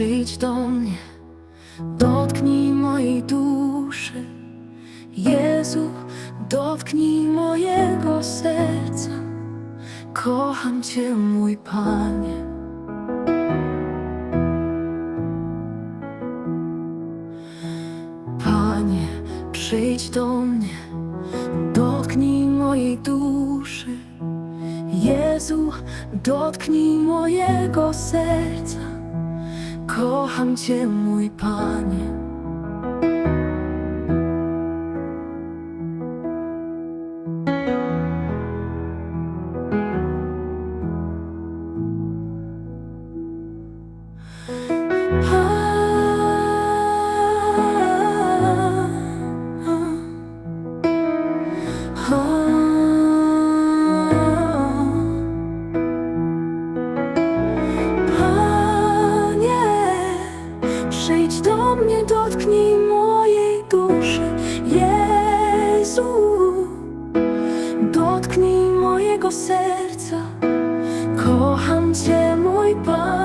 przyjdź do mnie, dotknij mojej duszy. Jezu, dotknij mojego serca. Kocham Cię, mój Panie. Panie, przyjdź do mnie, dotknij mojej duszy. Jezu, dotknij mojego serca. 浩瀚间，为百年。Dotknij mojej duszy, Jezu. Dotknij mojego serca, kocham Cię, mój Pan.